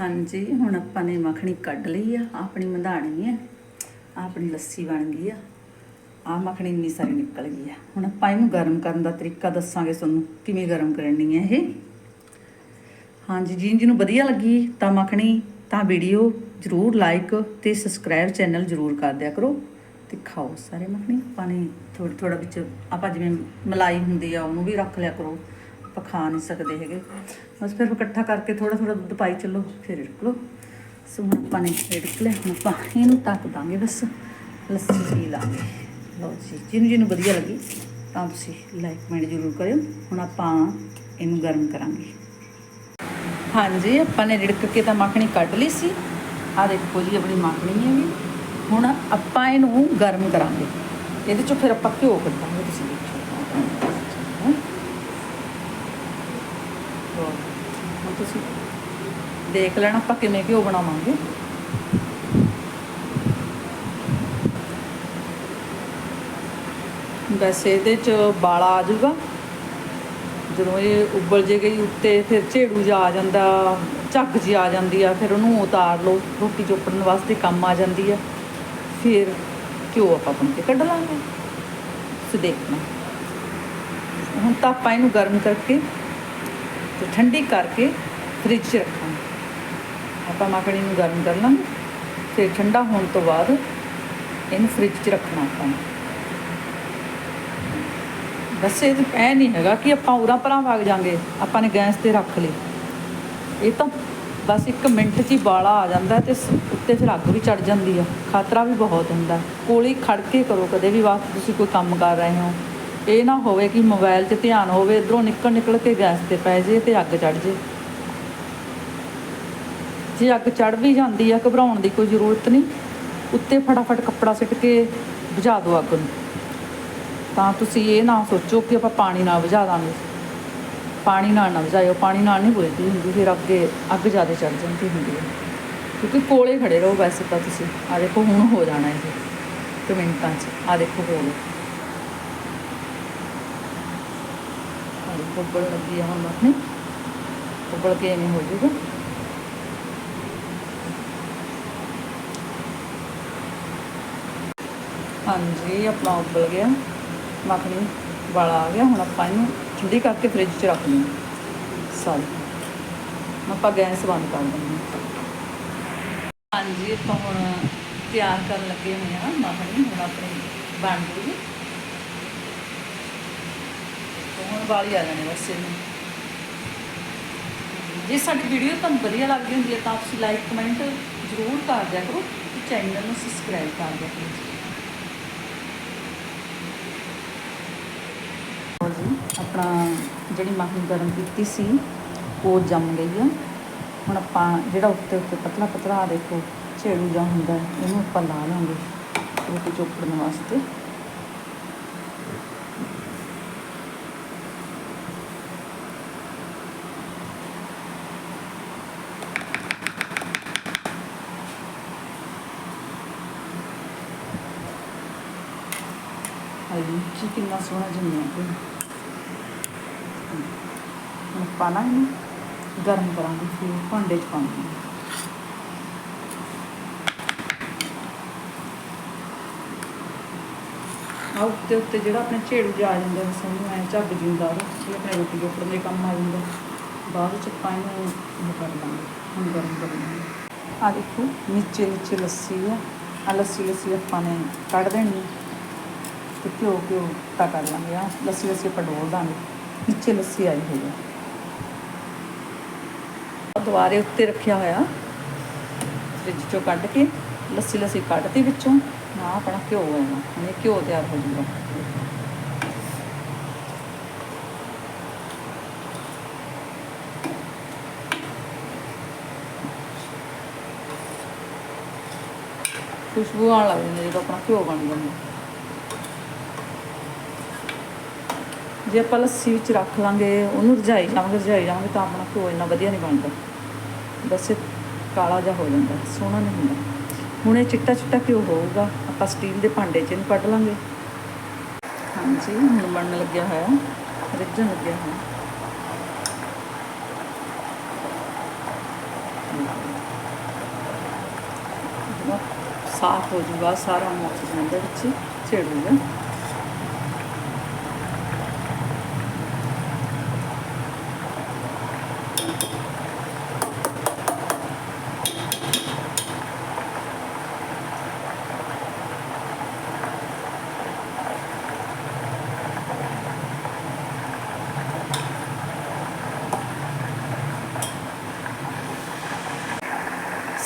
ਹਾਂਜੀ, ਹੁਣ ਆਪਾਂ ਨੇ ਮੱਖਣੀ ਕੱਢ ਲਈ ਆ, ਆਪਣੀ ਮਧਾਣੀ ਹੈ ਆਪਣੀ ਲੱਸੀ ਬਣ ਗਈ ਆ। ਆ ਮੱਖਣੀ ਇੰਨੀ ਸਾਰੀ ਨਿਕਲ ਗਈ ਆ। ਹੁਣ ਆਪਾਂ ਇਹਨੂੰ ਗਰਮ ਕਰਨ ਦਾ ਤਰੀਕਾ ਦੱਸਾਂਗੇ ਤੁਹਾਨੂੰ, ਕਿਵੇਂ ਗਰਮ ਕਰਨੀ ਹੈ ਇਹ। ਹਾਂਜੀ ਜੀ ਜਿਹਨੂੰ ਵਧੀਆ ਲੱਗੀ ਤਾਂ ਮੱਖਣੀ, ਤਾਂ ਵੀਡੀਓ ਜਰੂਰ ਲਾਈਕ ਤੇ ਸਬਸਕ੍ਰਾਈਬ ਚੈਨਲ ਜਰੂਰ ਕਰ ਦਿਆ ਕਰੋ। ਤੇ ਖਾਓ ਸਾਰੇ ਮੱਖਣੀ। ਆਪਾਂ ਨੇ ਥੋੜਾ ਥੋੜਾ ਵਿੱਚ, ਆਪਾਂ ਜਿਵੇਂ ਮਲਾਈ ਹੁੰਦੀ ਆ, ਉਹਨੂੰ ਵੀ ਰੱਖ ਲਿਆ ਕਰੋ। ਆਪਾਂ ਖਾ ਨਹੀਂ ਸਕਦੇ ਹੈਗੇ। ਬਸ ਫਿਰ ਇਕੱਠਾ ਕਰਕੇ ਥੋੜਾ ਥੋੜਾ ਦੁੱਧ ਪਾਈ ਚੱਲੋ, ਫਿਰ ਰਿੜਕ ਲਓ। ਸੋ ਹੁਣ ਆਪਾਂ ਨੇ ਰਿੜਕ ਲਿਆ, ਹੁਣ ਆਪਾਂ ਇਹਨੂੰ ਤੱਕ ਦਾਂਗੇ ਬਸ। ਲੱਸੀ ਪੀ ਲਾਂਗੇ। ਲਓ ਜੀ, ਜਿਹਨੂੰ ਜਿਹਨੂੰ ਵਧੀਆ ਲੱਗੀ, ਤਾਂ ਤੁਸੀਂ ਲਾਈਕ ਕਮੈਂਟ ਜ਼ਰੂਰ ਕਰਿਓ। ਹੁਣ ਆਪਾਂ ਇਹਨੂੰ ਗਰਮ ਕਰਾਂਗੇ। ਹਾਂਜੀ, ਆਪਾਂ ਨੇ ਰਿੜਕ ਕੇ ਤਾਂ ਮੱਖਣੀ ਕੱਢ ਲਈ ਸੀ। ਆ ਦੇਖੋ ਜੀ, ਆਪਣੀ ਮੱਖਣੀ ਹੈਗੀ। ਹੁਣ ਆਪਾਂ ਇਹਨੂੰ ਗਰਮ ਕਰਾਂਗੇ। ਇਹਦੇ ਚੋਂ ਫਿਰ ਆਪਾਂ ਘਿਓ ਕੱਢਾਂਗੇ, ਤੁਸੀਂ ਦੇਖੋ ਹੈਂ। ਲਓ, ਹੁਣ ਤੁਸੀਂ ਦੇਖ ਲੈਣਾ ਆਪਾਂ ਕਿਵੇਂ ਘਿਓ ਬਣਾਵਾਂਗੇ। ਵੈਸੇ ਇਹਦੇ ਚ ਬਾਲਾ ਆ ਜਾਊਗਾ। ਜਦੋਂ ਇਹ ਉਬਲ ਜੇ ਗਈ ਉੱਤੇ ਫਿਰ ਝੇੜੂ ਜਾ ਆ ਜਾਂਦਾ ਝੱਗ ਜੀ ਆ ਜਾਂਦੀ ਆ ਫਿਰ ਉਹਨੂੰ ਉਤਾਰ ਲਓ ਰੋਟੀ ਚੋਪੜਨ ਵਾਸਤੇ ਕੰਮ ਆ ਜਾਂਦੀ ਆ। ਫਿਰ ਘਿਓ ਆਪਾਂ ਬਣ ਕੇ ਕੱਢ ਲਾਂਗੇ। ਤੁਸੀਂ ਦੇਖਣਾ। ਹੁਣ ਤਾਂ ਆਪਾਂ ਇਹਨੂੰ ਗਰਮ ਕਰਕੇ ਤੇ ਠੰਡੀ ਕਰਕੇ ਫ੍ਰਿਜ 'ਚ ਰੱਖਾਂਗੇ। ਆਪਾਂ ਮੱਖਣੀ ਨੂੰ ਗਰਮ ਕਰ ਲਾਂਗੇ ਫਿਰ ਠੰਡਾ ਹੋਣ ਤੋਂ ਬਾਅਦ ਇਹਨੂੰ ਫ੍ਰਿਜ 'ਚ ਰੱਖਣਾ ਆਪਾਂ ਬਸ ਇਹ ਐ ਨਹੀਂ ਹੈਗਾ ਕਿ ਆਪਾਂ ਉਰਾਂ ਪਰਾਂ ਵਗ ਜਾਾਂਗੇ, ਆਪਾਂ ਨੇ ਗੈਸ ਤੇ ਰੱਖ ਲਈ। ਇਹ ਤਾਂ ਬਸ ਇੱਕ ਮਿੰਟ 'ਚ ਹੀ ਬਾਲਾ ਆ ਜਾਂਦਾ ਤੇ ਉੱਤੇ ਫਿਰ ਅੱਗ ਵੀ ਚੜ ਜਾਂਦੀ ਆ, ਖਤਰਾ ਵੀ ਬਹੁਤ ਹੁੰਦਾ। ਕੋਲੇ ਹੀ ਖੜ ਕੇ ਕਰੋ ਕਦੇ ਵੀ ਵਾਸਤੇ ਤੁਸੀਂ ਕੋਈ ਕੰਮ ਕਰ ਰਹੇ ਹੋ। ਇਹ ਨਾ ਹੋਵੇ ਕਿ ਮੋਬਾਈਲ 'ਚ ਧਿਆਨ ਹੋਵੇ, ਇਧਰੋਂ ਨਿਕਲ ਨਿਕਲ ਕੇ ਗੈਸ ਤੇ ਪੈ ਜੇ ਤੇ ਅੱਗ ਚੜ ਜੇ। ਜੇ ਅੱਗ ਚੜ ਵੀ ਜਾਂਦੀ ਆ, ਘਬਰਾਉਣ ਦੀ ਕੋਈ ਜ਼ਰੂਰਤ ਨਹੀਂ। ਉੱਤੇ ਫਟਾਫਟ ਕੱਪੜਾ ਸਿੱਟ ਕੇ ਬੁਝਾ ਦਿਓ ਅੱਗ ਨੂੰ। ਤਾਂ ਤੁਸੀਂ ਇਹ ਨਾ ਸੋਚੋ ਕਿ ਆਪਾਂ ਪਾਣੀ ਨਾਲ ਬੁਝਾ ਦਾਂਗੇ। ਪਾਣੀ ਨਾਲ ਨਾ ਬੁਝਾਇਓ, ਪਾਣੀ ਨਾਲ ਨਹੀਂ ਬੁਝਦੀ ਹੁੰਦੀ, ਫਿਰ ਅੱਗੇ ਅੱਗ ਜ਼ਿਆਦਾ ਚੜ ਜਾਂਦੀ ਹੁੰਦੀ ਹੈ ਕਿਉਂਕਿ ਕੋਲੇ ਖੜੇ ਰਹੋ ਵੈਸੇ ਤਾਂ ਤੁਸੀਂ। ਆ ਦੇਖੋ, ਹੁਣ ਹੋ ਜਾਣਾ ਇਹ। ਕੁ ਮਿੰਟਾਂ 'ਚ। ਆ ਦੇਖੋ, ਹੋ ਗਿਆ ਆ ਦੇਖੋ ਉੱਬਲ ਲੱਗੀ ਆ ਹੁਣ ਮੱਖਣੀ ਉੱਬਲ ਕੇ ਐਵੇਂ ਹੋ ਜਾਊਗਾ? ਹਾਂਜੀ, ਆਪਣਾ ਉੱਬਲ ਗਿਆ। ਮੱਖਣੀ ਵਾਲਾ ਆ ਗਿਆ। ਹੁਣ ਆਪਾਂ ਇਹਨੂੰ ਠੰਡੀ ਕਰਕੇ ਫ੍ਰਿਜ 'ਚ ਰੱਖ ਲਈ ਸਾਰੀ। ਆਪਾਂ ਗੈਸ ਬੰਦ ਕਰ ਦਿੰਦੇ ਹਾਂਜੀ, ਆਪਾਂ ਹੁਣ ਤਿਆਰ ਕਰਨ ਲੱਗੇ ਹੋਏ ਆ ਮੱਖਣੀ। ਹੁਣ ਆਪਣੀ ਬਣ ਜੂਗੀ ਹੁਣ ਵਾਲੀ ਆ ਜਾਣੀ ਬਸ ਇਹਨੂੰ। ਜੇ ਸਾਡੀ ਵੀਡੀਓ ਤੁਹਾਨੂੰ ਵਧੀਆ ਲੱਗਦੀ ਹੁੰਦੀ ਹੈ ਤਾਂ ਤੁਸੀਂ ਲਾਈਕ ਕਮੈਂਟ ਜ਼ਰੂਰ ਕਰ ਦਿਆ ਕਰੋ ਤੇ ਚੈਨਲ ਨੂੰ ਸਬਸਕ੍ਰਾਈਬ ਕਰ ਦਿਆ ਕਰੋ। ਜੀ, ਆਪਣਾ ਜਿਹੜੀ ਮੱਖਣੀ ਗਰਮ ਕੀਤੀ ਸੀ, ਉਹ ਜੰਮ ਗਈ ਆ। ਹੁਣ ਆਪਾਂ ਜਿਹੜਾ ਉੱਤੇ ਉੱਤੇ ਪਤਲਾ ਪਤਲਾ ਦੇਖੋ, ਝੇੜੂ ਜਾਂ ਹੁੰਦਾ, ਇਹਨੂੰ ਆਪਾਂ ਲਾ ਲਾਂਗੇ ਰੋਟੀ ਚੋਪੜਨ ਵਾਸਤੇ। ਹਾਈ ਜੀ ਕਿੰਨਾ ਸੋਹਣਾ ਜੰਮਿਆ ਕੋਈ। ਹੁਣ ਪਾਣਾ ਇਹਨੂੰ ਗਰਮ ਕਰਾਂਗੇ ਫਿਰ, ਭਾਂਡੇ 'ਚ ਪਾਵਾਂਗੇ ਆ ਉੱਤੇ ਉੱਤੇ ਜਿਹੜਾ ਆਪਣੇ ਝੇੜੂ ਜਿਹਾ ਜਾਂਦਾ ਸਮਝ ਐ ਝੱਗ ਜਿੰਦਾ ਇਹ ਆਪਣੇ ਰੋਟੀ ਚੋਪੜਨ ਦੇ ਕੰਮ ਆ ਜਾਂਦਾ। ਬਾਅਦ ਵਿੱਚ ਆਪਾਂ ਇਹਨੂੰ ਕਰ ਲਾਂਗੇ, ਹੁਣ ਗਰਮ ਕਰ ਲਾਂਗੇ। ਆ ਦੇਖੋ ਨੀਚੇ ਨੀਚੇ ਲੱਸੀ ਆ। ਆ ਲੱਸੀ ਲੱਸੀ ਆਪਾਂ ਨੇ ਕੱਢ ਦੇਣੀ। ਤੇ ਘਿਓ ਘਿਓ ਤਾਂ ਕਰ ਲਾਂਗੇ ਆ ਲੱਸੀ ਲੱਸੀ ਆਪਾਂ ਡੋਲ ਦਾਂਗੇ। ਨੀਚੇ ਲੱਸੀ ਆਈ ਹੋਈ ਆ। ਆਹ ਉੱਤੇ ਰੱਖਿਆ ਹੋਇਆ। ਫ੍ਰਿਜ ਚੋਂ ਕੱਢ ਕੇ, ਲੱਸੀ ਲੱਸੀ ਕੱਢਤੀ ਵਿੱਚੋਂ ਨਾ ਆਪਣਾ ਘਿਓ ਹੈ ਨਾ ਇਹ ਘਿਓ ਤਿਆਰ ਹੋ ਜੂਗਾ। ਖੁਸ਼ਬੂ ਆਉਣ ਲੱਗ ਜਾਂਦੀ ਹੈ ਜਦੋਂ ਆਪਣਾ ਘਿਓ ਬਣ ਜਾਂਦਾ। ਜੇ ਆਪਾਂ ਲੱਸੀ ਵਿੱਚ ਰੱਖ ਲਾਂਗੇ, ਉਹਨੂੰ ਰਜਾਈ ਲਾਵਾਂਗੇ ਰਝਾਈ ਲਾਵਾਂਗੇ ਤਾਂ ਆਪਣਾ ਘਿਓ ਇੰਨਾ ਵਧੀਆ ਨਹੀਂ ਬਣਦਾ। ਬਸ ਇਹ ਕਾਲਾ ਜਿਹਾ ਹੋ ਜਾਂਦਾ, ਸੋਹਣਾ ਨਹੀਂ ਹੁੰਦਾ। ਹੁਣ ਇਹ ਚਿੱਟਾ ਚਿੱਟਾ ਘਿਓ ਹੋਊਗਾ, ਆਪਾਂ ਸਟੀਲ ਦੇ ਭਾਂਡੇ 'ਚ ਇਹਨੂੰ ਕੱਢ ਲਾਂਗੇ। ਹਾਂਜੀ, ਹੁਣ ਬਣਨ ਲੱਗਿਆ ਹੋਇਆ, ਰਿੱਝਣ ਲੱਗਿਆ ਹੋਇਆ। ਸਾਫ਼ ਹੋ ਜੂਗਾ, ਸਾਰਾ ਮੌਕਸ ਜਾਂਦਾ ਵਿੱਚ ਛੇੜੂਗਾ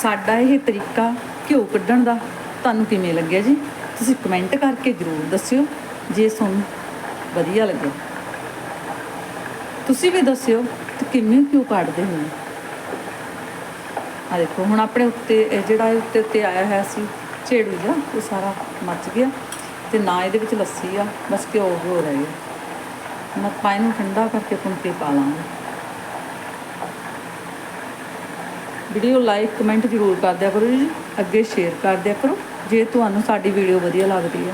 ਸਾਡਾ ਇਹ ਤਰੀਕਾ ਘਿਓ ਕੱਢਣ ਦਾ ਤੁਹਾਨੂੰ ਕਿਵੇਂ ਲੱਗਿਆ ਜੀ? ਤੁਸੀਂ ਕਮੈਂਟ ਕਰਕੇ ਜ਼ਰੂਰ ਦੱਸਿਓ, ਜੇ ਤੁਹਾਨੂੰ ਵਧੀਆ ਲੱਗਿਆ ਤੁਸੀਂ ਵੀ ਦੱਸਿਓ ਕਿ ਕਿਵੇਂ ਘਿਓ ਕੱਢਦੇ ਹੋ। ਆ ਦੇਖੋ, ਹੁਣ ਆਪਣੇ ਉੱਤੇ, ਇਹ ਜਿਹੜਾ ਇਹ ਉੱਤੇ ਉੱਤੇ ਆਇਆ ਹੋਇਆ ਸੀ, ਝੇੜੂ ਜਿਹਾ, ਉਹ ਸਾਰਾ ਮੱਚ ਗਿਆ ਤੇ ਨਾ ਇਹਦੇ ਵਿੱਚ ਲੱਸੀ ਆ, ਬਸ ਘਿਓ ਹੋ ਰਿਹਾ ਹੈ ਮੈਂ ਪਾਣੀ ਨੂੰ ਠੰਡਾ ਕਰਕੇ ਪੁੰਕੇ ਪਾ ਲਾਂਗੇ। ਵੀਡੀਓ ਲਾਈਕ, ਕਮੈਂਟ ਜ਼ਰੂਰ ਕਰ ਦਿਆ ਕਰੋ ਜੀ। ਅੱਗੇ ਸ਼ੇਅਰ ਕਰ ਦਿਆ ਕਰੋ, ਜੇ ਤੁਹਾਨੂੰ ਸਾਡੀ ਵੀਡੀਓ ਵਧੀਆ ਲੱਗਦੀ ਹੈ।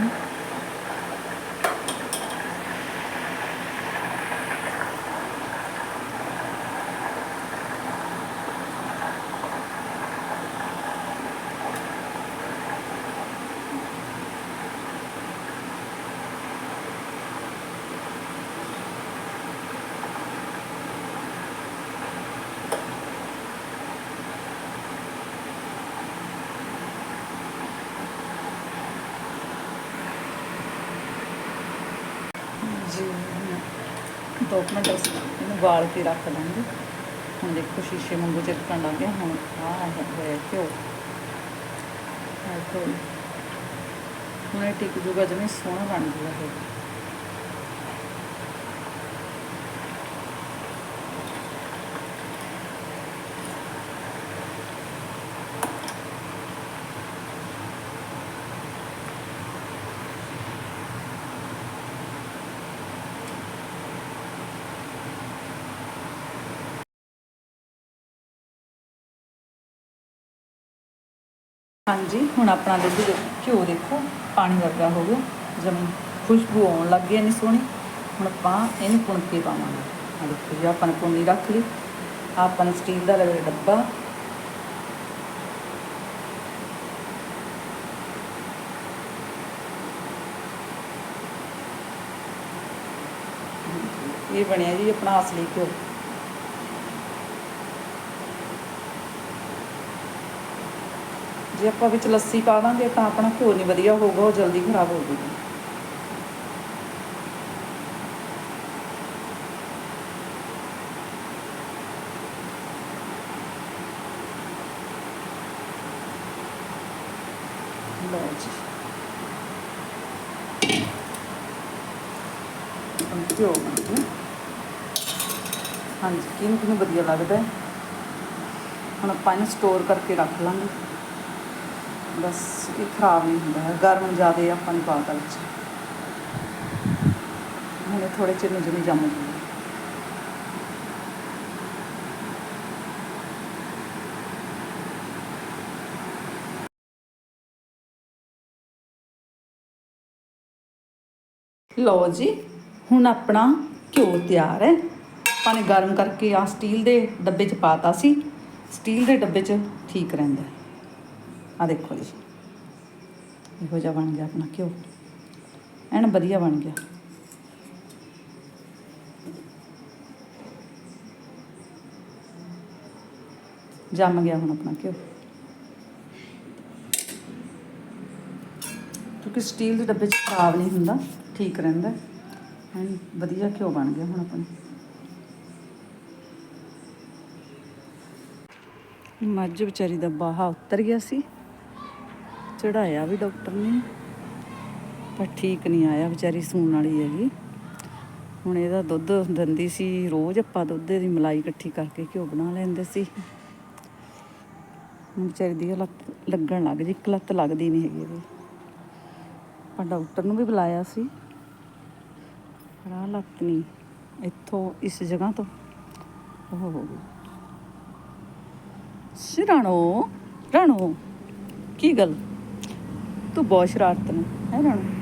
ਜੀ ਦੋ ਮਿੰਟ ਅਸੀਂ ਇਹਨੂੰ ਬਾਲ ਕੇ ਰੱਖ ਦਾਂਗੇ ਹੁਣ ਦੇਖੋ, ਸ਼ੀਸ਼ੇ ਵਾਂਗੂ ਚੱਕਣ ਲੱਗ ਗਿਆ, ਹੁਣ ਆਹ ਹੋਇਆ ਘਿਓ। ਘਿਓ। ਹੁਣ ਇਹ ਟਿਕ ਜੂਗਾ, ਜਿਵੇਂ ਸੋਹਣਾ ਬਣ ਜੂਗਾ ਇਹ ਹਾਂਜੀ, ਹੁਣ ਆਪਣਾ ਦੁੱਧ ਦੇ ਘਿਓ ਦੇਖੋ, ਪਾਣੀ ਵਰਗਾ ਹੋ ਗਿਆ। ਜਮੀ ਖੁਸ਼ਬੂ ਆਉਣ ਲੱਗ ਗਈ ਇੰਨੀ ਸੋਹਣੀ। ਹੁਣ ਆਪਾਂ ਇਹਨੂੰ ਪੁਣ ਕੇ ਪਾਵਾਂਗੇ। ਆ ਦੇਖੋ ਜੀ, ਆਪਾਂ ਨੇ ਪੁੰਨੀ ਰੱਖ ਲਈ। ਆਪਾਂ ਨੇ ਸਟੀਲ ਦਾ ਲਵੇ ਡੱਬਾ। ਇਹ ਬਣਿਆ ਜੀ ਆਪਣਾ ਅਸਲੀ ਘਿਓ। ਜੇ ਆਪਾਂ ਵਿੱਚ ਲੱਸੀ ਪਾ ਦਾਂਗੇ ਤਾਂ ਆਪਣਾ ਘਿਓ ਨਹੀਂ ਵਧੀਆ ਹੋਊਗਾ, ਉਹ ਜਲਦੀ ਖਰਾਬ ਹੋ ਜਾਊਗਾ ਹੁਣ ਘਿਓ ਬਣ ਹਾਂਜੀ ਕਿਹਨੂੰ ਕਿਹਨੂੰ ਵਧੀਆ ਲੱਗਦਾ ਹੁਣ ਆਪਾਂ ਇਹਨੂੰ ਸਟੋਰ ਕਰਕੇ ਰੱਖ ਲਾਂਗੇ। ਬਸ ਇਹ ਖਰਾਬ ਨਹੀਂ ਹੁੰਦਾ ਹੈ। ਗਰਮ ਜ਼ਿਆਦਾ ਆਪਾਂ ਨੂੰ ਪਾਤਾ ਵਿੱਚ। ਹੁਣ ਇਹ ਥੋੜੇ ਚਿਰ ਨੂੰ ਜਿਵੇਂ ਜੰਮ ਜੂਗਾ ਲਓ ਜੀ, ਹੁਣ ਆਪਣਾ ਘਿਓ ਤਿਆਰ ਹੈ। ਆਪਾਂ ਨੇ ਗਰਮ ਕਰਕੇ ਆ ਸਟੀਲ ਦੇ ਡੱਬੇ 'ਚ ਪਾਤਾ ਸੀ। ਸਟੀਲ ਦੇ ਡੱਬੇ 'ਚ ਠੀਕ ਰਹਿੰਦਾ ਆ ਦੇਖੋ ਜੀ। ਇਹੋ ਜਿਹਾ ਬਣ ਗਿਆ ਆਪਣਾ ਘਿਓ। ਐਨ ਵਧੀਆ ਬਣ ਗਿਆ। ਜੰਮ ਗਿਆ ਹੁਣ ਆਪਣਾ ਘਿਓ। ਕਿਉਂਕਿ ਸਟੀਲ ਦੇ ਡੱਬੇ 'ਚ ਖਰਾਬ ਨਹੀਂ ਹੁੰਦਾ, ਠੀਕ ਰਹਿੰਦਾ। ਐਨ ਵਧੀਆ ਘਿਓ ਬਣ ਗਿਆ ਹੁਣ ਆਪਣਾ। ਮੱਝ ਵਿਚਾਰੀ ਦਾ ਬਾਹਾ ਉਤਰ ਗਿਆ ਸੀ। ਚੜਾਇਆ ਵੀ ਡਾਕਟਰ ਨੇ, ਪਰ ਠੀਕ ਨਹੀਂ ਆਇਆ ਵਿਚਾਰੀ ਸੂਣ ਵਾਲੀ ਹੈਗੀ। ਹੁਣ ਇਹਦਾ ਦੁੱਧ ਦਿੰਦੀ ਸੀ, ਰੋਜ਼ ਆਪਾਂ ਦੁੱਧ ਦੀ ਮਲਾਈ ਇਕੱਠੀ ਕਰਕੇ ਘਿਓ ਬਣਾ ਲੈਂਦੇ ਸੀ। ਹੁਣ ਵਿਚਾਰੀ ਦੀ ਲੱਗਣ ਲੱਗ ਜੀ ਲੱਤ ਲੱਗਦੀ ਨਹੀਂ ਹੈਗੀ ਇਹਦੀ। ਆਪਾਂ ਡਾਕਟਰ ਨੂੰ ਵੀ ਬੁਲਾਇਆ ਸੀ, ਪਰ ਆਹ ਲੱਤ ਨਹੀਂ, ਇੱਥੋਂ ਇਸ ਜਗ੍ਹਾ ਤੋਂ ਉਹ ਹੋ ਗਈ। ਸਿਰਾਣੋ ਰਾਣੋ, ਕੀ ਗੱਲ? ਤੂੰ ਬਹੁਤ ਸ਼ਰਾਰਤ ਨੇ ਹੈ ਰਾਣੋ